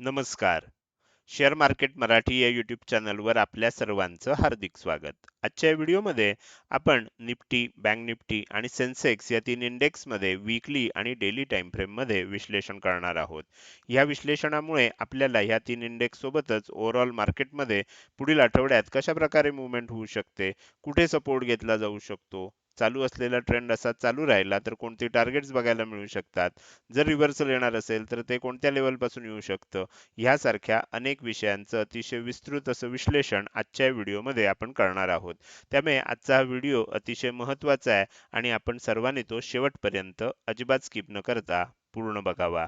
नमस्कार. Share market Marathi या YouTube चॅनलवर आपल्या सर्वांचं हार्दिक स्वागत. आजच्या व्हिडिओमध्ये आपण निफ्टी बँक निफ्टी आणि सेन्सेक्स या तीन इंडेक्समध्ये विकली वीकली आणि डेली टाइम फ्रेममध्ये विश्लेषण करणार आहोत. या विश्लेषणामुळे आपल्याला या तीन इंडेक्स सोबतच ओव्हरऑल मार्केटमध्ये पुढील आठवड्यात कशा प्रकारे मुवमेंट होऊ शकते कुठे सपोर्ट घेतला जाऊ शकतो चालू असलेला ट्रेंड असा चालू राहिला तर कोणते टार्गेट्स बघायला मिळू शकतात? जर रिव्हर्सल येणार असेल तर ते कोणत्या लेवलपासून येऊ शकतं? ह्यासारख्या अनेक विषयांचं अतिशय विस्तृत असं विश्लेषण आजच्या व्हिडिओमध्ये आपण करणार आहोत. त्यामुळे आजचा हा व्हिडिओ अतिशय महत्त्वाचा आहे आणि आपण सर्वांनी तो शेवटपर्यंत अजिबात स्किप न करता पूर्ण बघावा.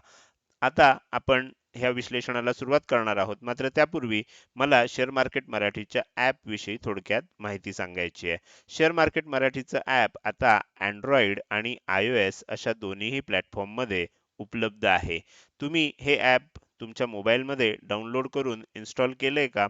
आता आपण ह्या विश्लेषणाला सुरुवात करणार आहोत. मात्र त्यापूर्वी मला शेअर मार्केट मराठीच्या ॲपविषयी थोडक्यात माहिती सांगायची आहे. शेअर मार्केट मराठीचं ॲप आता अँड्रॉइड आणि आय ओ एस अशा दोन्हीही प्लॅटफॉर्ममध्ये उपलब्ध आहे. तुम्ही हे ॲप तुमच्या मोबाईलमध्ये डाउनलोड करून इन्स्टॉल केलंय का?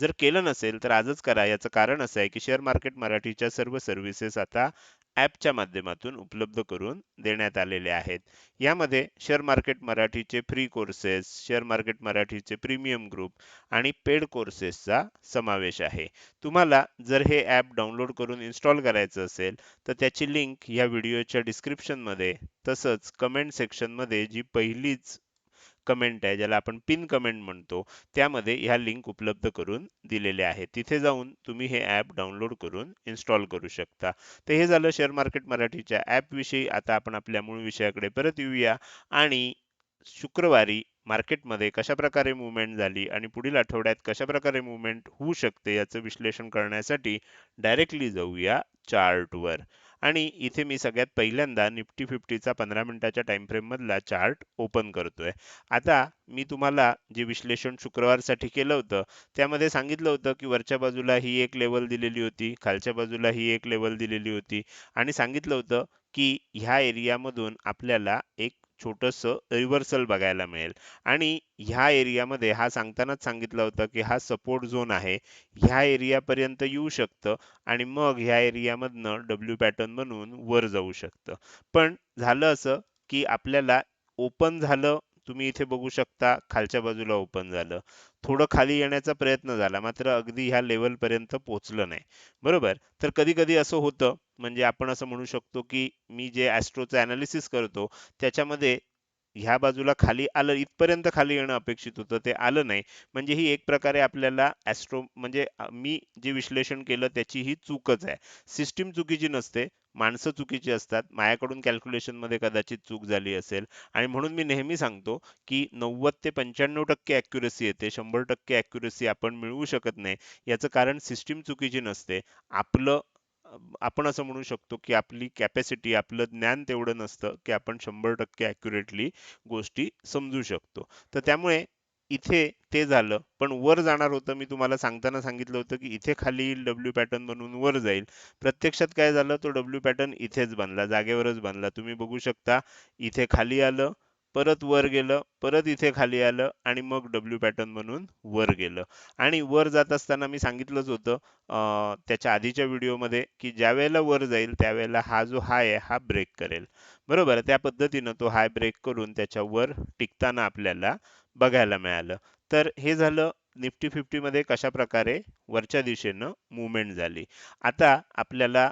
जर केलं नसेल तर आजच करा. याचं कारण असं आहे की शेअर मार्केट मराठीच्या सर्व सर्व्हिसेस आता ॲपच्या माध्यमातून उपलब्ध करून देण्यात आलेले आहेत. यामध्ये शेअर मार्केट मराठीचे फ्री कोर्सेस शेअर मार्केट मराठीचे प्रीमियम ग्रुप आणि पेड कोर्सेसचा समावेश आहे. तुम्हाला जर हे ॲप डाउनलोड करून इन्स्टॉल करायचं असेल तर त्याची लिंक या व्हिडिओच्या डिस्क्रिप्शनमध्ये तसंच कमेंट सेक्शनमध्ये जी पहिलीच कमेंट आहे ज्याला आपण पिन कमेंट म्हणतो त्यामध्ये ह्या लिंक उपलब्ध करून दिलेल्या आहेत. तिथे जाऊन तुम्ही हे ॲप डाउनलोड करून इन्स्टॉल करू शकता. तर हे झालं शेअर मार्केट मराठीच्या ॲपविषयी आता आपण आपल्या मूळ विषयाकडे परत येऊया. आणि शुक्रवारी मार्केटमध्ये कशा प्रकारे मुवमेंट झाली आणि पुढील आठवड्यात कशाप्रकारे मुवमेंट होऊ शकते याचं विश्लेषण करण्यासाठी डायरेक्टली जाऊया चार्टवर आणि इथे मी सगळ्यात पहिल्यांदा निफ्टी फिफ्टीचा पंधरा मिनिटाच्या टाइम फ्रेम चार्ट ओपन करतोय. आता मी तुम्हाला जे विश्लेषण शुक्रवारसाठी केलं होतं त्यामध्ये सांगितलं होतं की वरच्या बाजूला ही एक लेवल दिलेली होती खालच्या बाजूला ही एक लेवल दिलेली होती. आणि सांगितलं होतं की ह्या एरियामधून आपल्याला एक छोटंसं रिव्हर्सल बघायला मिळेल. आणि ह्या एरियामध्ये हा सांगतानाच सांगितलं होतं की हा सपोर्ट झोन आहे. ह्या एरियापर्यंत येऊ शकतं आणि मग ह्या एरियामधनं डब्ल्यू पॅटर्न बनवून वर जाऊ शकतं. पण झालं असं की आपल्याला ओपन झालं तुम्ही इथे बघू शकता खालच्या बाजूला ओपन झालं. थोडं खाली येण्याचा प्रयत्न झाला. मात्र अगदी ह्या लेवल पर्यंत पोहोचलं नाही. बरोबर? तर कधी कधी असं होतं म्हणजे आपण असं म्हणू शकतो की मी जे ॲस्ट्रोचं अनालिसिस करतो त्याच्यामध्ये ह्या बाजूला खाली आलं इथपर्यंत खाली येणं अपेक्षित होतं ते आलं नाही. म्हणजे ही एक प्रकारे आपल्याला ॲस्ट्रो म्हणजे मी जे विश्लेषण केलं त्याची ही चूकच आहे. सिस्टीम चुकीची नसते. माणसं चुकीची असतात माझ्याकडून कॅल्क्युलेशनमध्ये कदाचित चूक झाली असेल. आणि म्हणून मी नेहमी सांगतो की नव्वद ते पंच्याण्णव टक्के ॲक्युरसी येते शंभर टक्के ॲक्युरसी आपण मिळवू शकत नाही. याचं कारण सिस्टीम चुकीची नसते. आपलं आपण असं म्हणू शकतो की आपली कॅपॅसिटी आपलं ज्ञान तेवढं नसतं की आपण शंभर टक्के अॅक्युरेटली गोष्टी समजू शकतो. तर त्यामुळे इथे ते झालं. पण वर जाणार होतं मी तुम्हाला सांगताना सांगितलं होतं की इथे खाली येईल डब्ल्यू पॅटर्न बनून वर जाईल. प्रत्यक्षात काय झालं? तो डब्ल्यू पॅटर्न इथेच बनला जागेवरच बनला. तुम्ही बघू शकता इथे खाली आलं परत वर गेलं परत इथे खाली आलं आणि मग डब्ल्यू पॅटर्न म्हणून वर गेलं. आणि वर जात असताना मी सांगितलंच होतं त्याच्या आधीच्या व्हिडिओमध्ये की ज्या वेळेला वर जाईल त्यावेळेला हा जो हाय आहे हा ब्रेक करेल. बरोबर? त्या पद्धतीनं तो हाय ब्रेक करून त्याच्या वर टिकताना आपल्याला बघायला मिळालं. तर हे झालं निफ्टी फिफ्टीमध्ये कशा प्रकारे वरच्या दिशेनं मुवमेंट झाली. आता आपल्याला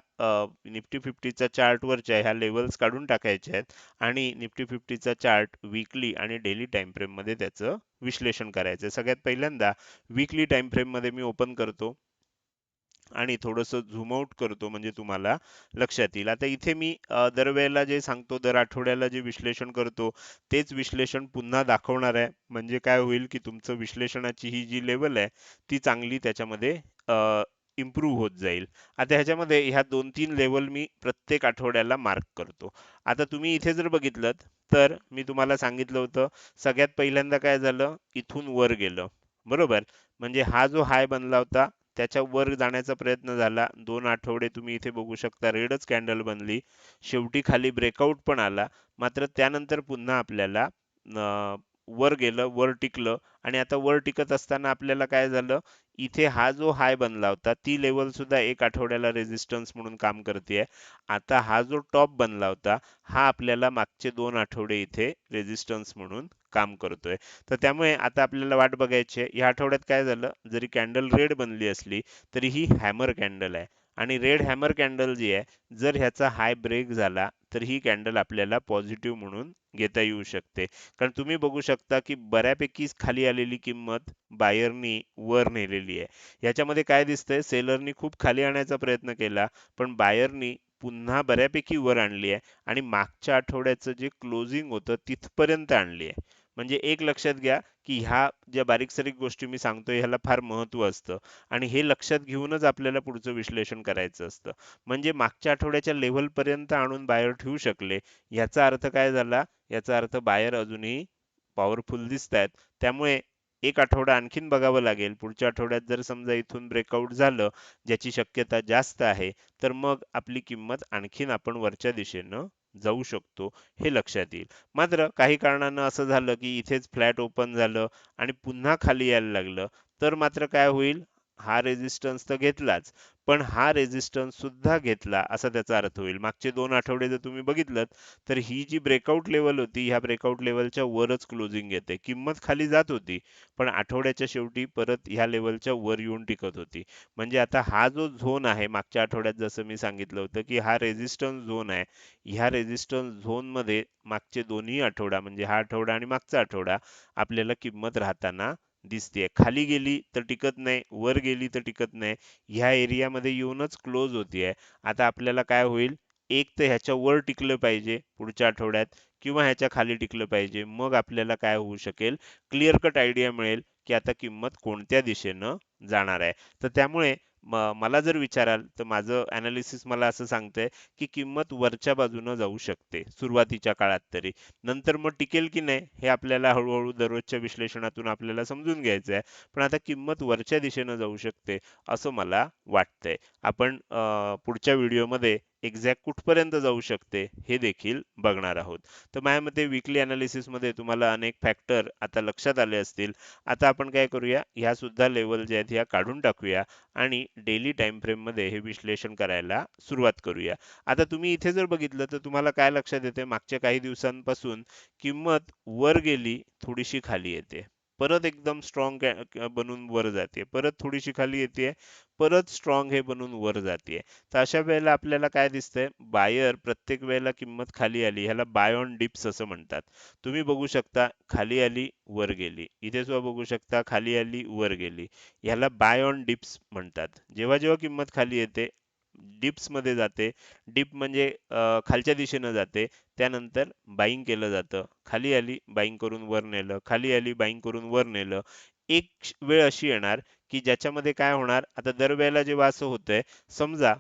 निफ्टी फिफ्टीचा चार्ट वरच्या ह्या लेवल्स काढून टाकायच्या आहेत आणि निफ्टी फिफ्टीचा चार्ट वीकली आणि डेली टाइम फ्रेममध्ये त्याचं विश्लेषण करायचं सगळ्यात पहिल्यांदा वीकली टाइम फ्रेममध्ये मी ओपन करतो. आणि थोडंसं झूमआउट करतो म्हणजे तुम्हाला लक्षात येईल. आता इथे मी दरवेळेला जे सांगतो दर आठवड्याला जे विश्लेषण करतो तेच विश्लेषण पुन्हा दाखवणार आहे. म्हणजे काय होईल की तुमचं विश्लेषणाची ही जी लेवल आहे ती चांगली त्याच्यामध्ये इम्प्रूव्ह होत जाईल. आता ह्याच्यामध्ये ह्या दोन तीन लेवल मी प्रत्येक आठवड्याला मार्क करतो. आता तुम्ही इथे जर बघितलं तर मी तुम्हाला सांगितलं होतं सगळ्यात पहिल्यांदा काय झालं? इथून वर गेलं. बरोबर? म्हणजे हा जो हाय बनला होता त्याच्या वर जाण्याचा प्रयत्न झाला. दोन आठवडे तुम्ही इथे बघू शकता. रेडच कॅन्डल बनली. शेवटी खाली ब्रेकआउट पण आला. मात्र त्यानंतर पुन्हा आपल्याला वर गेलं वर टिकलं आणि आता वर टिकत असताना आपल्याला काय झालं? इथे हा जो हाय बनला होता ती लेवल सुद्धा एक आठवड्याला रेझिस्टन्स म्हणून काम करते आता हा जो टॉप बनला होता हा आपल्याला मागचे दोन आठवडे इथे रेझिस्टन्स म्हणून काम करतोय. तर त्यामुळे आता आपल्याला वाट बघायची आहे. या आठवड्यात काय झालं? जरी कॅन्डल रेड बनली असली तरी ही हॅमर कॅन्डल आहे. आणि रेड हॅमर कॅन्डल जी आहे जर ह्याचा हाय ब्रेक झाला तर ही कॅन्डल आपल्याला पॉझिटिव्ह म्हणून घेता येऊ शकते. कारण तुम्ही बघू शकता की बऱ्यापैकी खाली आलेली किंमत बायरनी वर नेलेली आहे. याच्यामध्ये काय दिसतंय? सेलरनी खूप खाली आणायचा प्रयत्न केला पण बायरनी पुन्हा बऱ्यापैकी वर आणली आहे आणि मागच्या आठवड्याचं जे क्लोजिंग होतं तिथपर्यंत आणली आहे. म्हणजे एक लक्षात घ्या की ह्या ज्या बारीक सारीक गोष्टी मी सांगतोय ह्याला फार महत्त्व असतं. आणि हे लक्षात घेऊनच आपल्याला पुढचं विश्लेषण करायचं असतं. म्हणजे मागच्या आठवड्याच्या लेव्हलपर्यंत आणून बायर ठेवू शकले याचा अर्थ काय झाला? याचा अर्थ बायर अजूनही पॉवरफुल दिसत आहेत त्यामुळे एक आठवडा आणखीन बघावं लागेल. पुढच्या आठवड्यात जर समजा इथून ब्रेकआउट झालं ज्याची शक्यता जास्त आहे तर मग आपली किंमत आणखीन आपण वरच्या दिशेनं जाऊ शकतो हे लक्षात येईल. मात्र काही कारणानं असं झालं की इथेच फ्लॅट ओपन झालं आणि पुन्हा खाली यायला लागलं. तर मात्र काय होईल? हा रेझिस्टन्स तर घेतलाच. पण हा रेझिस्टन्स सुद्धा घेतला असा त्याचा अर्थ होईल. मागचे दोन आठवडे जर तुम्ही बघितलं तर ही जी ब्रेकआउट लेवल होती ह्या ब्रेकआउट लेवलच्या वरच क्लोजिंग येते. किंमत खाली जात होती पण आठवड्याच्या शेवटी परत ह्या लेवलच्या वर येऊन टिकत होती. म्हणजे आता हा जो झोन आहे मागच्या आठवड्यात जसं मी सांगितलं होतं की हा रेझिस्टन्स झोन आहे. ह्या रेझिस्टन्स झोनमध्ये मागचे दोन्ही आठवडा म्हणजे हा आठवडा आणि मागचा आठवडा आपल्याला किंमत राहताना दिसते खाली गेली तर टिकत नाही वर गेली तर टिकत नाही. ह्या एरियामध्ये येऊनच क्लोज होतीये. आता आपल्याला काय होईल? एक तर ह्याच्या वर टिकलं पाहिजे पुढच्या आठवड्यात किंवा ह्याच्या खाली टिकलं पाहिजे. मग आपल्याला काय होऊ शकेल? क्लिअर कट आयडिया मिळेल की आता किंमत कोणत्या दिशेनं जाणार आहे. तर त्यामुळे मला जर विचाराल तर माझं अनालिसिस मला असं सांगतंय की किंमत वरच्या बाजूनं जाऊ शकते सुरुवातीच्या काळात तरी. नंतर मग टिकेल की नाही हे आपल्याला हळूहळू दररोजच्या विश्लेषणातून आपल्याला समजून घ्यायचं आहे पण आता किंमत वरच्या दिशेनं जाऊ शकते असं मला वाटतंय. आपण पुढच्या व्हिडिओमध्ये एक्झॅक्ट कुठपर्यंत जाऊ शकते हे देखील बघणार आहोत. तर माझ्या मते विकली अनालिसिसमध्ये तुम्हाला अनेक फॅक्टर आता लक्षात आले असतील. आता आपण काय करूया ह्या सुद्धा लेवल जे आहेत ह्या काढून टाकूया आणि डेली टाइम फ्रेममध्ये हे विश्लेषण करायला सुरुवात करूया. आता तुम्ही इथे जर बघितलं तर तुम्हाला काय लक्षात येते? मागच्या काही दिवसांपासून किंमत वर गेली थोडीशी खाली येते. परत एकदम स्ट्रॉंग बनून वर जाते परत थोडीशी खाली येते परत स्ट्रॉंग हे बनून वर जाते तर अशा वेळेला आपल्याला काय दिसतंय? बायर प्रत्येक वेळेला किंमत खाली आली ह्याला बाय ऑन डिप्स असं म्हणतात. तुम्ही बघू शकता खाली आली वर गेली. इथे सुद्धा बघू शकता खाली आली वर गेली. ह्याला बाय ऑन डिप्स म्हणतात. जेव्हा जेव्हा किंमत खाली येते डिप्समध्ये जाते. डिप म्हणजे खालच्या दिशेनं जाते. त्यानंतर बाईंग केलं जातं. खाली आली बाईंग करून वर नेलं. खाली आली बाईंग करून वर नेलं. एक वेळ अशी येणार की ज्याच्यामध्ये काय होणार? आता दरवेळेला जेव्हा असं होतंय समजा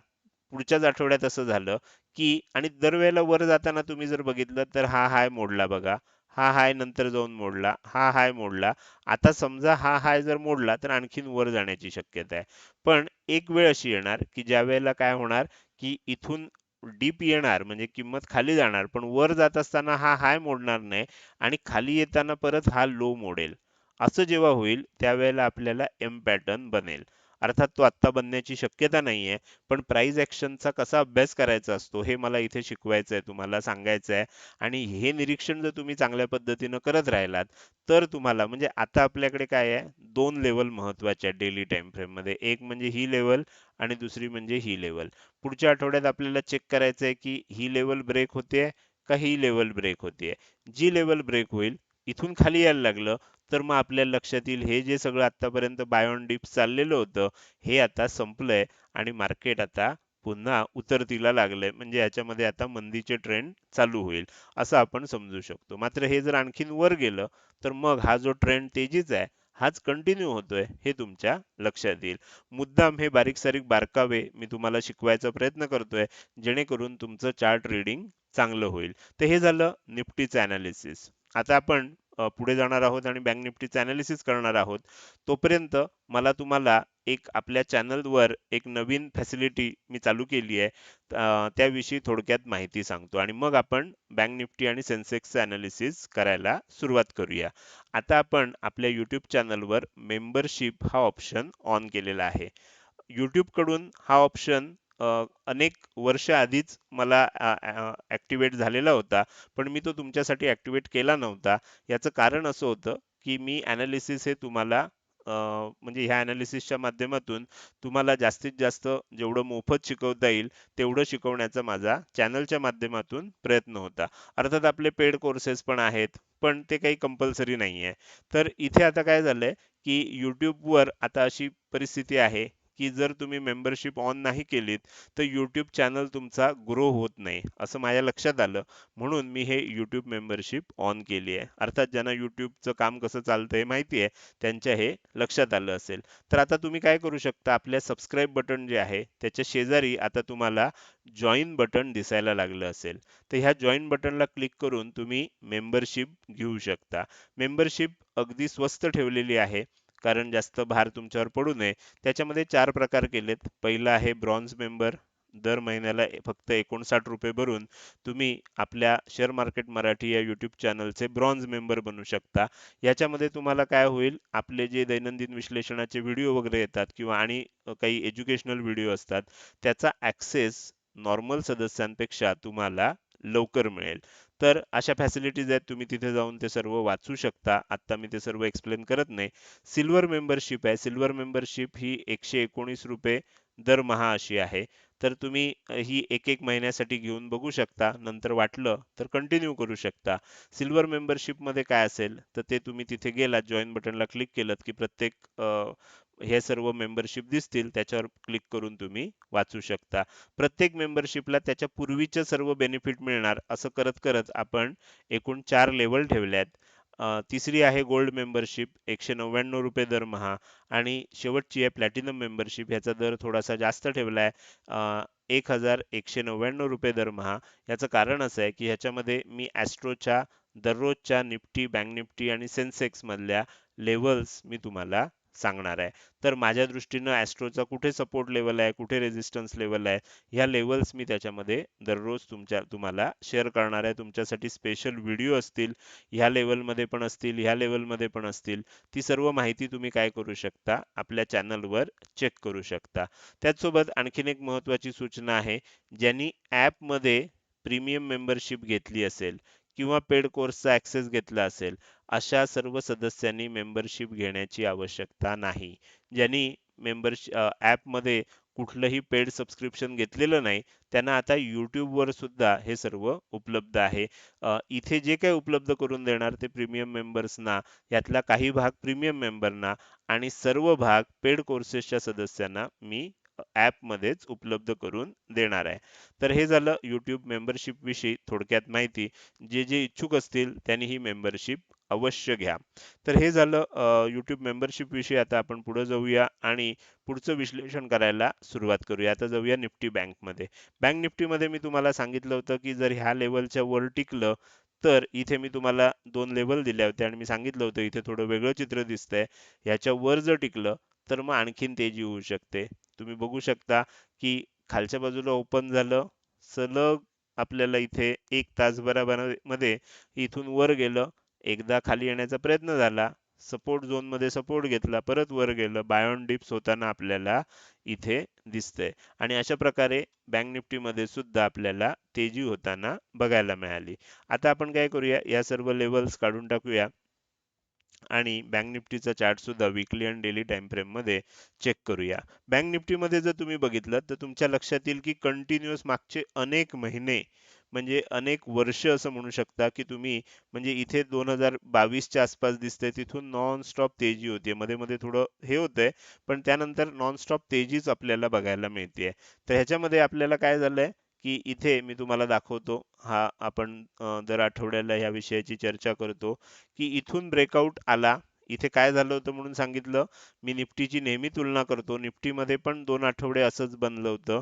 पुढच्याच आठवड्यात असं झालं की आणि दरवेळेला वर जाताना तुम्ही जर बघितलं तर हा हाय मोडला बघा. हा हाय नंतर जाऊन मोडला हा हाय मोडला. आता समजा हा हाय जर मोडला तर आणखीन वर जाण्याची शक्यता आहे. पण एक वेळ अशी येणार की ज्या वेळेला काय होणार की इथून डीप येणार म्हणजे किंमत खाली जाणार पण वर जात असताना हा हाय मोडणार नाही आणि खाली येताना परत हा लो मोडेल. असं जेव्हा होईल त्यावेळेला आपल्याला एम पॅटर्न बनेल. अर्थात तो आत्ता बनण्याची शक्यता नाहीये पण प्राईज ॲक्शनचा कसा अभ्यास करायचा असतो हे मला इथे शिकवायचं आहे तुम्हाला सांगायचं आहे आणि हे निरीक्षण जर तुम्ही चांगल्या पद्धतीनं करत राहिलात तर तुम्हाला म्हणजे आता आपल्याकडे काय आहे? दोन लेवल महत्त्वाच्या डेली टाइम फ्रेममध्ये एक म्हणजे ही लेवल आणि दुसरी म्हणजे ही लेवल पुढच्या आठवड्यात आपल्याला चेक करायचं आहे की ही लेवल ब्रेक होते का ही लेवल ब्रेक होते जी लेवल ब्रेक होईल इथून खाली यायला लागलं तर मग आपल्या लक्षात येईल हे जे सगळं आतापर्यंत बायोन डिप चाललेलं होतं हे आता संपलंय आणि मार्केट आता पुन्हा उतरतीला लागलंय. म्हणजे याच्यामध्ये आता मंदीचे ट्रेंड चालू होईल असं आपण समजू शकतो. मात्र हे जर आणखीन वर गेलं तर मग हा जो ट्रेंड तेजीचा आहे हाच कंटिन्यू होतोय हे तुमच्या लक्षात येईल. मुद्दाम हे बारीक सारीक बारकावे मी तुम्हाला शिकवायचा प्रयत्न करतोय जेणेकरून तुमचं चार्ट रिडिंग चांगलं होईल. तर हे झालं निफ्टीचं अनालिसिस आता आपण पुढे जाणार आहोत आणि बँक निफ्टीचं अनालिसिस करणार आहोत तोपर्यंत मला तुम्हाला एक आपल्या चॅनलवर एक नवीन फॅसिलिटी मी चालू केली आहे त्याविषयी थोडक्यात माहिती सांगतो. आणि मग आपण बँक निफ्टी आणि सेन्सेक्सचं अनालिसिस करायला सुरुवात करूया. आता आपण आपल्या यूट्यूब चॅनलवर मेंबरशिप हा ऑप्शन ऑन केलेला आहे. यूट्यूबकडून हा ऑप्शन अनेक वर्ष आधीच मला ॲक्टिवेट झालेला होता पण मी तो तुमच्यासाठी ॲक्टिवेट केला नव्हता. याचं कारण असं होतं की मी ॲनालिसिस हे तुम्हाला म्हणजे ह्या ॲनालिसिसच्या माध्यमातून तुम्हाला जास्तीत जास्त जेवढं मोफत शिकवता येईल तेवढं शिकवण्याचा माझा चॅनलच्या माध्यमातून प्रयत्न होता. अर्थात आपले पेड कोर्सेस पण आहेत पण ते काही कंपल्सरी नाही आहे तर इथे आता काय झालंय की यूट्यूबवर आता अशी परिस्थिती आहे की जर तुम्ही मेंबरशिप ऑन नाही केलीत तर यूट्यूब चॅनल तुमचा ग्रो होत नाही असं माझ्या लक्षात आलं. म्हणून मी हे यूट्यूब मेंबरशिप ऑन केली आहे. अर्थात ज्यांना यूट्यूबचं काम कसं चालतं हे माहिती आहे त्यांच्या हे लक्षात आलं असेल. तर आता तुम्ही काय करू शकता आपल्या सबस्क्राईब बटन जे आहे त्याच्या शेजारी आता तुम्हाला जॉईन बटन दिसायला लागलं असेल. तर ह्या जॉईन बटनला क्लिक करून तुम्ही मेंबरशिप घेऊ शकता. मेंबरशिप अगदी स्वस्त ठेवलेली आहे. कारण जास्त भार तुमच्यावर पडू नये. त्याच्यामध्ये चार प्रकार केलेत. पहिला आहे ब्रॉन्झ मेंबर दर महिन्याला फक्त एकोणसाठ रुपये भरून तुम्ही आपल्या शेअर मार्केट मराठी या यूट्यूब चॅनलचे ब्रॉन्झ मेंबर बनू शकता. याच्यामध्ये तुम्हाला काय होईल? आपले जे दैनंदिन विश्लेषणाचे व्हिडिओ वगैरे येतात किंवा आणि काही एज्युकेशनल व्हिडिओ असतात त्याचा ॲक्सेस नॉर्मल सदस्यांपेक्षा तुम्हाला लवकर मिळेल. तर अशा फॅसिलिटीज आहेत तुम्ही तिथे जाऊन ते सर्व वाचू शकता. आत्ता मी ते सर्व एक्सप्लेन करत नाही. सिल्वर मेंबरशिप आहे. सिल्वर मेंबरशिप ही एकशे एकोणीस रुपये दरमहा अशी आहे. तर तुम्ही ही एक एक महिन्यासाठी घेऊन बघू शकता. नंतर वाटलं तर कंटिन्यू करू शकता. सिल्वर मेंबरशिपमध्ये काय असेल तर ते तुम्ही तिथे गेलात जॉईन बटनला क्लिक केलं की प्रत्येक हे सर्व मेंबरशिप दिसतील त्याच्यावर क्लिक करून तुम्ही वाचू शकता. प्रत्येक मेंबरशिपला त्याच्या पूर्वीचे सर्व बेनिफिट मिळणार असं करत करत आपण एकूण चार लेवल ठेवल्यात. तिसरी आहे गोल्ड मेंबरशिप एकशे नव्याण्णव रुपये दरमहा आणि शेवटची आहे प्लॅटिनम मेंबरशिप ह्याचा दर थोडासा जास्त ठेवला आहे एक हजार एकशे नव्याण्णव रुपये दरमहा याचं कारण असं आहे की ह्याच्यामध्ये मी ॲस्ट्रोच्या दररोजच्या निफ्टी बँक निफ्टी आणि सेन्सेक्समधल्या लेवल्स मी तुम्हाला सांगणार आहे. तर माझ्या दृष्टीनं ॲस्ट्रोचा कुठे सपोर्ट लेवल आहे कुठे रेझिस्टन्स लेवल आहे ह्या लेवल्स मी त्याच्यामध्ये दररोज तुमच्या तुम्हाला शेअर करणार आहे. तुमच्यासाठी स्पेशल व्हिडिओ असतील ह्या लेवलमध्ये पण असतील ह्या लेवलमध्ये पण असतील ती सर्व माहिती तुम्ही काय करू शकता? आपल्या चॅनलवर चेक करू शकता. त्याचसोबत आणखीन एक महत्त्वाची सूचना आहे ज्यांनी ॲपमध्ये प्रीमियम मेंबरशिप घेतली असेल किंवा पेड कोर्सचा ॲक्सेस घेतला असेल अशा सर्व सदस्यांनी मेंबरशिप घेण्याची आवश्यकता नाही. ज्यांनी मेंबरशि ॲपमध्ये कुठलंही पेड सबस्क्रिप्शन घेतलेलं नाही त्यांना आता यूट्यूबवर सुद्धा हे सर्व उपलब्ध आहे. इथे जे काही उपलब्ध करून देणार ते प्रीमियम मेंबर्सना यातला काही भाग प्रीमियम मेंबरना आणि सर्व भाग पेड कोर्सेसच्या सदस्यांना मी ॲपमध्येच उपलब्ध करून देणार आहे. तर हे झालं यूट्यूब मेंबरशिप विषयी थोडक्यात माहिती. जे जे इच्छुक असतील त्यांनी ही मेंबरशिप अवश्य घ्या. तर हे झालं यूट्यूब मेंबरशिप विषयी. आता आपण पुढे जाऊया आणि पुढचं विश्लेषण करायला सुरुवात करूया. आता जाऊया निफ्टी बँकमध्ये. बँक निफ्टीमध्ये मी तुम्हाला सांगितलं होतं की जर ह्या लेवलच्या वर टिकलं तर इथे मी तुम्हाला दोन लेवल दिल्या होत्या आणि मी सांगितलं होतं इथे थोडं वेगळं चित्र दिसतंय. ह्याच्या वर जर टिकलं तर मग आणखीन तेजी होऊ शकते. तुम्ही बघू शकता की खालच्या बाजूला ओपन झालं सलग आपल्याला इथे एक तासभरामध्ये इथून वर गेलं एकदा खाली येण्याचा प्रयत्न झाला सपोर्ट झोनमध्ये सपोर्ट घेतला परत वर गेलं बायोन डिप्स होताना आपल्याला इथे दिसतंय. आणि अशा प्रकारे बँक निफ्टीमध्ये सुद्धा आपल्याला तेजी होताना बघायला मिळाली. आता आपण काय करूया या सर्व लेवल्स काढून टाकूया. आणि बँक निफ्टीचा चार्ट सुद्धा विकली आणि डेली टाइम फ्रेममध्ये चेक करूया. बँक निफ्टी मध्ये जर तुम्ही बघितलं तर तुमच्या लक्षात येईल की कंटिन्युअस मागचे अनेक महिने म्हणजे अनेक वर्ष असं म्हणू शकता की तुम्ही म्हणजे इथे दोन हजार बावीसच्या आसपास दिसते तिथून नॉन स्टॉप तेजी होते मध्ये मध्ये थोडं हे होतंय पण त्यानंतर नॉन स्टॉप तेजीच आपल्याला बघायला मिळते तर ह्याच्यामध्ये आपल्याला काय झालंय? की इथे मी तुम्हाला दाखवतो हा आपण दर आठवड्याला ह्या विषयाची चर्चा करतो की इथून ब्रेकआउट आला इथे काय झालं होतं म्हणून सांगितलं मी निफ्टीची नेहमी तुलना करतो निफ्टीमध्ये पण दोन आठवडे असंच बनलं होतं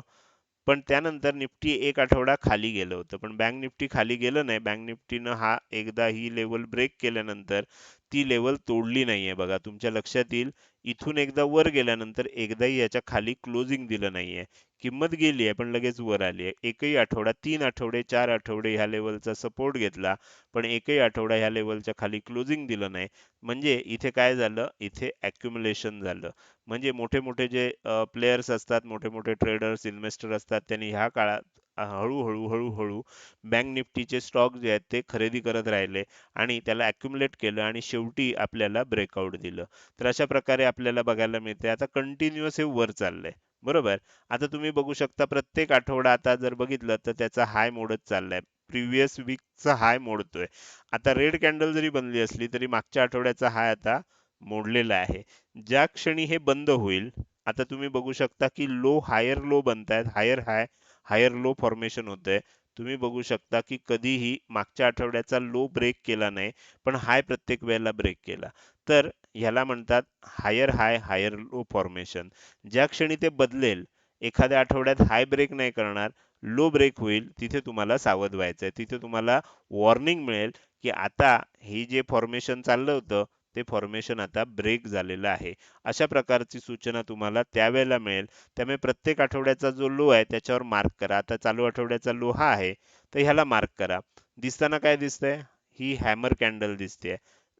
पण त्यानंतर निफ्टी एक आठवडा खाली गेलं होतं पण बँक निफ्टी खाली गेलं नाही बँक निफ्टीनं हा एकदा ही लेवल ब्रेक केल्यानंतर ती लेवल तोडली नाहीये बघा तुमच्या लक्षात येईल इथून एकदा वर गेल्यानंतर एकदाही याच्या खाली क्लोजिंग दिलं नाहीये किंमत गेली आहे पण लगेच वर आली आहे. एकही आठवडा तीन आठवडे चार आठवडे ह्या लेवलचा सपोर्ट घेतला पण एकही आठवडा ह्या लेवलच्या खाली क्लोजिंग दिलं नाही. म्हणजे इथे काय झालं? इथे ॲक्युम्युलेशन झालं. म्हणजे मोठे मोठे जे प्लेयर्स असतात मोठे मोठे ट्रेडर्स इन्व्हेस्टर असतात त्यांनी ह्या काळात हळूहळू हळूहळू बँक निफ्टीचे स्टॉक जे आहेत ते खरेदी करत राहिले आणि त्याला अॅक्युमुलेट केलं आणि शेवटी आपल्याला ब्रेकआउट दिलं. तर अशा प्रकारे आपल्याला बघायला मिळते आता कंटिन्युअस हे वर चाललंय. बरोबर? आता तुम्ही बघू शकता प्रत्येक आठवडा आता जर बघितलं तर त्याचा हाय मोडत चाललाय. प्रिव्हियस वीकचा हाय मोडतोय. आता रेड कॅन्डल जरी बनली असली तरी मागच्या आठवड्याचा हाय आता मोडलेला आहे. ज्या क्षणी हे बंद होईल आता तुम्ही बघू शकता की low higher low बनतायत. Higher high higher low formation होतंय. तुम्ही बघू शकता की कधीही मागच्या आठवड्याचा लो ब्रेक केला नाही पण हाय प्रत्येक वेळेला ब्रेक केला. तर ह्याला म्हणतात higher high higher low formation ज्या क्षणी ते बदलेल एखाद्या आठवड्यात हाय ब्रेक नाही करणार लो ब्रेक होईल तिथे तुम्हाला सावध व्हायचं आहे. तिथे तुम्हाला वॉर्निंग मिळेल की आता हे जे फॉर्मेशन चाललं होतं ते फॉर्मेशन आता ब्रेक झालेलं आहे. अशा प्रकारची सूचना तुम्हाला त्यावेळेला मिळेल. त्यामुळे प्रत्येक आठवड्याचा जो लो आहे त्याच्यावर मार्क करा. आता चालू आठवड्याचा लो हा आहे तर ह्याला मार्क करा. दिसताना काय दिसतंय? ही हॅमर कॅन्डल दिसते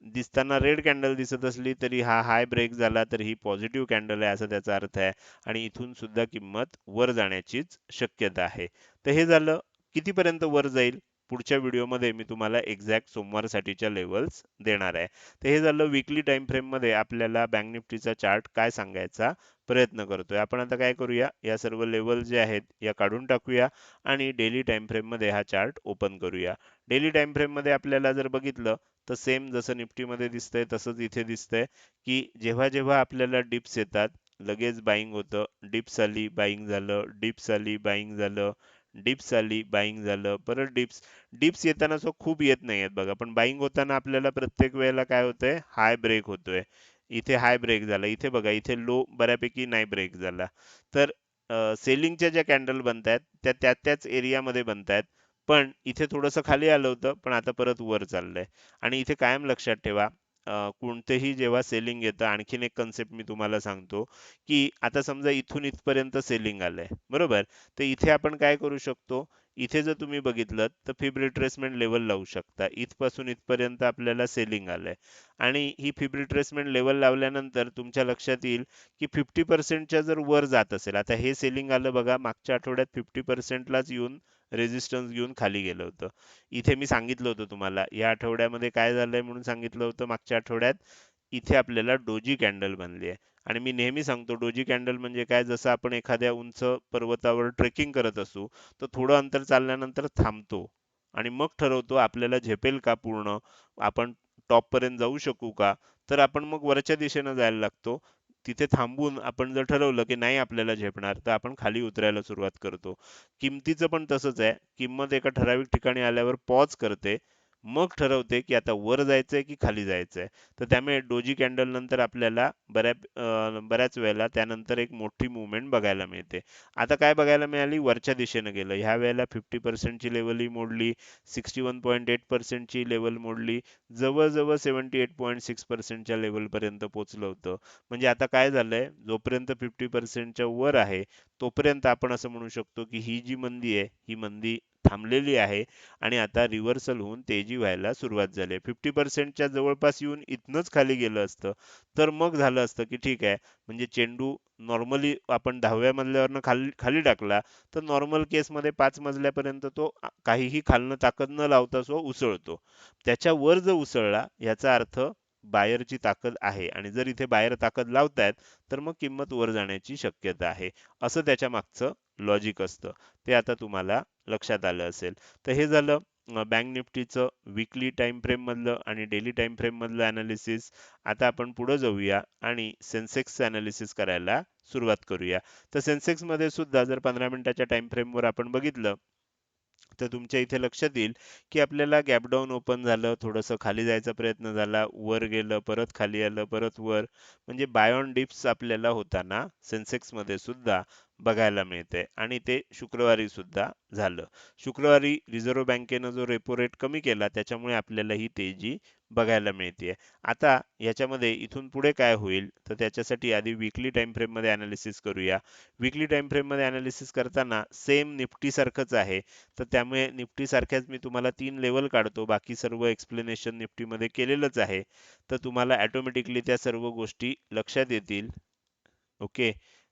दिसताना रेड कॅन्डल दिसत असली तरी हा हाय ब्रेक झाला तर ही पॉझिटिव्ह कॅन्डल आहे असा त्याचा अर्थ आहे. आणि इथून सुद्धा किंमत वर जाण्याचीच शक्यता आहे. तर हे झालं कितीपर्यंत वर जाईल? पुढच्या व्हिडिओमध्ये मी तुम्हाला एक्झॅक्ट सोमवारसाठीच्या लेवल्स देणार आहे. तर हे झालं विकली टाइम फ्रेममध्ये आपल्याला बँक निफ्टीचा चार्ट काय सांगायचा प्रयत्न करतोय. आपण आता काय करूया? या सर्व लेवल जे आहेत या काढून टाकूया आणि डेली टाइम फ्रेममध्ये हा चार्ट ओपन करूया. डेली टाइम फ्रेममध्ये आपल्याला जर बघितलं तर सेम जसं निफ्टीमध्ये दिसतंय तसंच इथे दिसतंय की जेव्हा जेव्हा आपल्याला डिप्स येतात लगेच बाईंग होतं. डिप्स आली बाईंग झालं. डिप्स आली बाईंग झालं. डिप्स आली बाईंग झालं. परत डिप्स डिप्स येताना सो खूप येत नाही आहेत बघा. पण बाईंग होताना आपल्याला प्रत्येक वेळेला काय होतंय? हाय ब्रेक होतोय. इथे हाय ब्रेक झाला. इथे बघा इथे लो बऱ्यापैकी नाही ब्रेक झाला. तर सेलिंगच्या ज्या कॅन्डल बनतायत त्या त्या त्याच एरियामध्ये बनतायत. पण इथे थोडंसं खाली आलं होतं पण आता परत वर चाललंय. आणि इथे कायम लक्षात ठेवा कोणतेही जेव्हा सेलिंग येतं आणखीन एक कन्सेप्ट मी तुम्हाला सांगतो की आता समजा इथून इथपर्यंत सेलिंग आलंय बरोबर? तर इथे आपण काय करू शकतो? इथे जर तुम्ही बघितलं तर फिब रिट्रेसमेंट लेवल लावू शकता. इथपासून इथपर्यंत आपल्याला सेलिंग आलंय. आणि ही फिब रिट्रेसमेंट लेवल लावल्यानंतर तुमच्या लक्षात येईल की फिफ्टी पर्सेंटच्या जर वर जात असेल आता हे सेलिंग आलं बघा मागच्या आठवड्यात फिफ्टी पर्सेंटलाच येऊन रेजिस्टन्स घेऊन खाली गेलं होतं. इथे मी सांगितलं होतं तुम्हाला या आठवड्यामध्ये काय झालंय म्हणून सांगितलं होतं मागच्या आठवड्यात? इथे आपल्याला डोजी कॅन्डल बनली आहे. आणि मी नेहमी सांगतो डोजी कॅन्डल म्हणजे काय? जसं आपण एखाद्या उंच पर्वतावर ट्रेकिंग करत असू तर थोडं अंतर चालल्यानंतर थांबतो. आणि मग ठरवतो आपल्याला झेपेल का पूर्ण? आपण टॉप पर्यंत जाऊ शकू का? तर आपण मग वरच्या दिशेनं जायला लागतो. तिथे थांबून आपण जर ठरवलं की नाही आपल्याला झेपणार तर आपण खाली उतरायला सुरुवात करतो. किमतीचं पण तसंच आहे. किंमत एका ठराविक ठिकाणी आल्यावर पॉज करते. मग ठरवते की आता वर जायचंय की खाली जायचंय. तर त्यामुळे डोजी कॅन्डल नंतर आपल्याला बऱ्या बऱ्याच वेळेला त्यानंतर एक मोठी मुवमेंट बघायला मिळते. आता काय बघायला मिळाली? वरच्या दिशेनं गेलं. ह्या वेळेला फिफ्टी पर्सेंटची लेवलही मोडली सिक्स्टी वन पॉईंट एट पर्सेंटची लेवल मोडली. जवळजवळ सेव्हन्टी एट पॉईंट सिक्स पर्सेंटच्या लेवल पर्यंत होतं. म्हणजे आता काय झालंय? जोपर्यंत फिफ्टी पर्सेंटच्या वर आहे तोपर्यंत आपण असं म्हणू शकतो की ही जी मंदी आहे ही मंदी थांबलेली आहे आणि आता रिव्हर्सल होऊन तेजी व्हायला सुरुवात झाली आहे. फिफ्टी पर्सेंटच्या जवळपास येऊन इथनच खाली गेलं असतं. तर मग झालं असतं की ठीक आहे म्हणजे चेंडू नॉर्मली आपण दहाव्या मजल्यावरनं खाली खाली टाकला तर नॉर्मल केसमध्ये पाच मजल्यापर्यंत तो काहीही खालनं ताकद न लावता सो उसळतो. त्याच्या वर जर उसळला याचा अर्थ बायरची ताकद आहे आणि जर इथे बाहेर ताकद लावतायत तर मग किंमत वर जाण्याची शक्यता आहे. असं त्याच्या मागचं लॉजिक असतं. ते आता तुम्हाला लक्षात आलं असेल. तर हे झालं बँक निफ्टीचं विकली टाइम फ्रेम मधलं आणि डेली टाइम फ्रेम मधलं आता आपण पुढं जाऊया आणि सेन्सेक्सचं ॲनालिसिस करायला सुरुवात करूया. तर सेन्सेक्समध्ये सुद्धा जर पंधरा मिनिटाच्या टाइम फ्रेमवर आपण बघितलं तर तुमच्या इथे लक्षात येईल की आपल्याला गॅप डाऊन ओपन झालं थोडंसं खाली जायचा प्रयत्न झाला वर गेलं परत खाली आलं परत वर म्हणजे बाय ऑन डिप्स आपल्याला होताना सेन्सेक्समध्ये सुद्धा बघायला मिळते. आणि ते शुक्रवारी सुद्धा झालं. शुक्रवारी रिझर्व्ह बँकेनं जो रेपो रेट कमी केला त्याच्यामुळे आपल्याला ही तेजी बघायला मिळते आता याच्यामध्ये इथून पुढे काय होईल? तर त्याच्यासाठी आधी विकली टाइम फ्रेममध्ये अनालिसिस करूया. विकली टाइम फ्रेममध्ये अनालिसिस करताना सेम निफ्टी सारखंच आहे. तर त्यामुळे निफ्टी सारख्याच मी तुम्हाला तीन लेवल काढतो. बाकी सर्व एक्सप्लेनेशन निफ्टीमध्ये केलेलंच आहे. तर तुम्हाला ऑटोमॅटिकली त्या सर्व गोष्टी लक्षात येतील. ओके?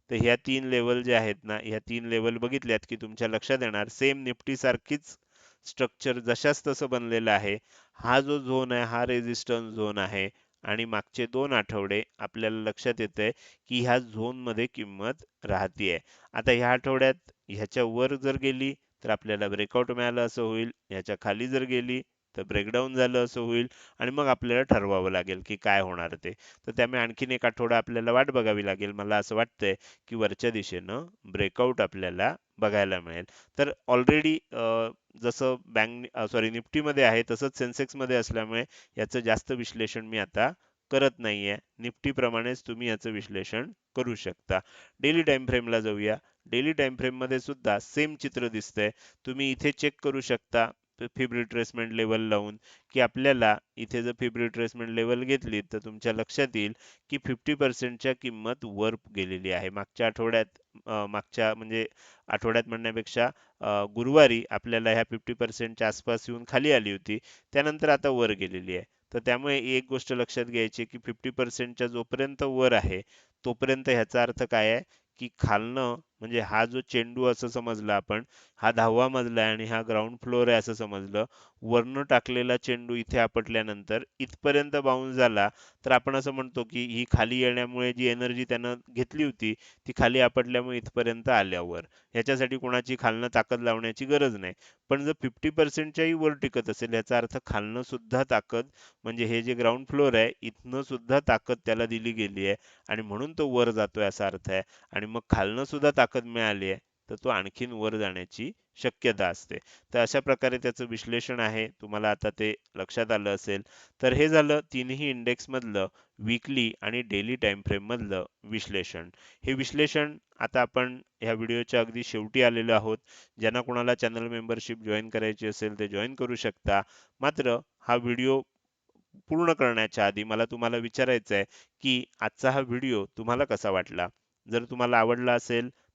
तर ह्या तीन लेवल जे आहेत ना ह्या तीन लेवल बघितल्यात की तुमच्या लक्षात येणार. सेम निफ्टी सारखीच स्ट्रक्चर जशाच तसं बनलेलं आहे हा जो झोन आहे हा रेझिस्टन्स झोन आहे आणि मागचे दोन आठवडे आपल्याला लक्षात येतंय की ह्या झोनमध्ये किंमत राहतीये. आता ह्या आठवड्यात ह्याच्या वर जर गेली तर आपल्याला ब्रेकआउट मिळालं असं होईल ह्याच्या खाली जर गेली तर ब्रेकडाऊन झालं असं होईल. आणि मग आपल्याला ठरवावं लागेल की काय होणार ते. तर त्यामुळे आणखीन एक आठवडा आपल्याला वाट बघावी लागेल. मला असं वाटतंय की वरच्या दिशेनं ब्रेकआउट आपल्याला बघायला मिळेल. तर ऑलरेडी जसं बँक सॉरी निफ्टीमध्ये आहे तसंच सेन्सेक्समध्ये असल्यामुळे याचं जास्त विश्लेषण मी आता करत नाहीये. निफ्टीप्रमाणेच तुम्ही याचं विश्लेषण करू शकता. डेली टाइम फ्रेमला जाऊया. डेली टाइम फ्रेममध्ये सुद्धा सेम चित्र दिसतंय. तुम्ही इथे चेक करू शकता. फिब रिट्रेसमेंट लेवल लावून की आपल्याला इथे जर फिब रिट्रेसमेंट लेवल घेतली तर तुमच्या लक्षात येईल की फिफ्टी पर्सेंटच्या किंमत वर गेलेली आहे. मागच्या आठवड्यात मागच्या म्हणजे आठवड्यात म्हणण्यापेक्षा गुरुवारी आपल्याला ह्या फिफ्टी पर्सेंटच्या आसपास येऊन खाली आली होती. त्यानंतर आता वर गेलेली आहे. तर त्यामुळे एक गोष्ट लक्षात घ्यायची की फिफ्टी पर्सेंटच्या जोपर्यंत वर आहे तोपर्यंत ह्याचा अर्थ काय आहे? की खालनं म्हणजे हा जो चेंडू असं समजला आपण हा दहावा मजला आहे आणि हा ग्राउंड फ्लोअर आहे असं समजलं वरनं टाकलेला चेंडू इथे आपटल्यानंतर इथपर्यंत बाउन्स झाला तर आपण असं म्हणतो की ही खाली येण्यामुळे जी एनर्जी त्यानं घेतली होती ती खाली आपटल्यामुळे इथपर्यंत आल्यावर. ह्याच्यासाठी कोणाची खालनं ताकद लावण्याची गरज नाही. पण जर फिफ्टी पर्सेंटच्याही वर टिकत असेल याचा अर्थ खालनं सुद्धा ताकद म्हणजे हे जे ग्राउंड फ्लोअर आहे इथनं सुद्धा ताकद त्याला दिली गेली आहे आणि म्हणून तो वर जातोय असा अर्थ आहे. आणि मग खालनं सुद्धा ताकद मिळाली आहे तर तो आणखीन वर जाण्याची शक्यता असते. तर अशा प्रकारे त्याचं विश्लेषण आहे. तुम्हाला आता ते लक्षात आलं असेल. तर हे झालं तीनही इंडेक्स मधलं वीकली आणि डेली टाइम फ्रेम मधलं विश्लेषण. हे विश्लेषण आता आपण ह्या व्हिडिओच्या अगदी शेवटी आलेलो आहोत. ज्यांना कोणाला चॅनल मेंबरशिप जॉईन करायची असेल ते जॉईन करू शकता. मात्र हा व्हिडिओ पूर्ण करण्याच्या आधी मला तुम्हाला विचारायचं आहे की आजचा हा व्हिडिओ तुम्हाला कसा वाटला? जर तुम्हाला आवडला असेल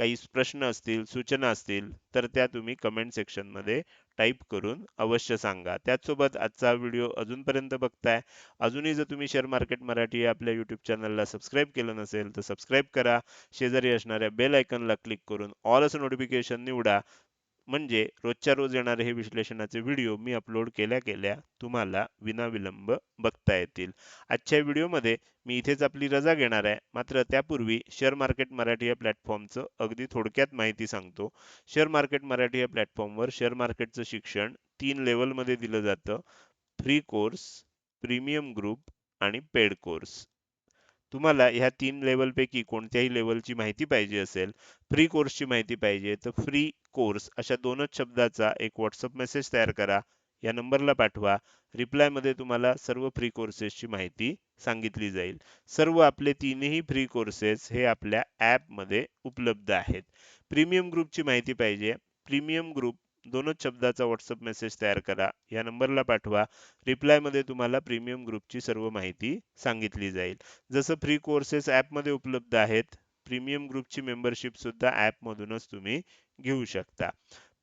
काही प्रश्न असतील सूचना असतील तर त्या तुम्ही कमेंट सेक्शनमध्ये टाईप करून अवश्य सांगा. त्याचसोबत आजचा व्हिडिओ अजूनपर्यंत बघताय. अजूनही जर तुम्ही शेअर मार्केट मराठी आपल्या यूट्यूब चॅनलला सबस्क्राईब केलं नसेल तर सबस्क्राईब करा. शेजारी असणाऱ्या बेल आयकनला क्लिक करून ऑल असं नोटिफिकेशन निवडा. म्हणजे रोजच्या रोज येणारे हे विश्लेषणाचे व्हिडिओ मी अपलोड केल्या केल्या तुम्हाला विनाविलंब बघता येतील. आजच्या व्हिडिओमध्ये मी इथेच आपली रजा घेणार आहे. मात्र त्यापूर्वी शेअर मार्केट मराठी या प्लॅटफॉर्मचं अगदी थोडक्यात माहिती सांगतो. शेअर मार्केट मराठी या प्लॅटफॉर्मवर शेअर मार्केटचं शिक्षण तीन लेवलमध्ये दिलं जातं. फ्री कोर्स प्रीमियम ग्रुप आणि पेड कोर्स तुम्हाला ह्या तीन लेवल पैकी कोणत्याही लेवलची माहिती पाहिजे असेल फ्री कोर्सची माहिती पाहिजे तर फ्री कोर्स अशा दोनच शब्दाचा एक व्हॉट्सअप मेसेज तयार करा या नंबरला पाठवा. रिप्लायमध्ये तुम्हाला सर्व फ्री कोर्सेसची माहिती सांगितली जाईल. सर्व आपले तीनही फ्री कोर्सेस हे आपल्या ॲपमध्ये उपलब्ध आहेत. प्रीमियम ग्रुपची माहिती पाहिजे. प्रीमियम ग्रुप दोनच शब्दाचा व्हॉट्सअप मेसेज तयार करा. या नंबरला पाठवा. रिप्लायमध्ये तुम्हाला प्रीमियम ग्रुपची सर्व माहिती सांगितली जाईल. जसं फ्री कोर्सेस ॲपमध्ये उपलब्ध आहेत प्रीमियम ग्रुपची मेंबरशिप सुद्धा तुम्ही घेऊ शकता.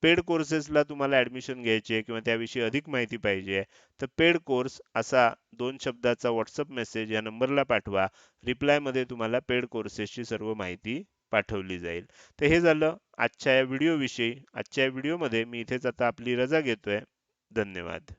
पेड कोर्सेसला तुम्हाला ऍडमिशन घ्यायची आहे किंवा त्याविषयी अधिक माहिती पाहिजे तर पेड कोर्स असा दोन शब्दाचा व्हॉट्सअप मेसेज या नंबरला पाठवा. रिप्लायमध्ये तुम्हाला पेड कोर्सेसची सर्व माहिती पाठवली जाईल. तर हे झालं. आजच्या या व्हिडिओविषयी आजच्या या व्हिडिओमध्ये मी इथेच आता आपली रजा घेतोय. धन्यवाद.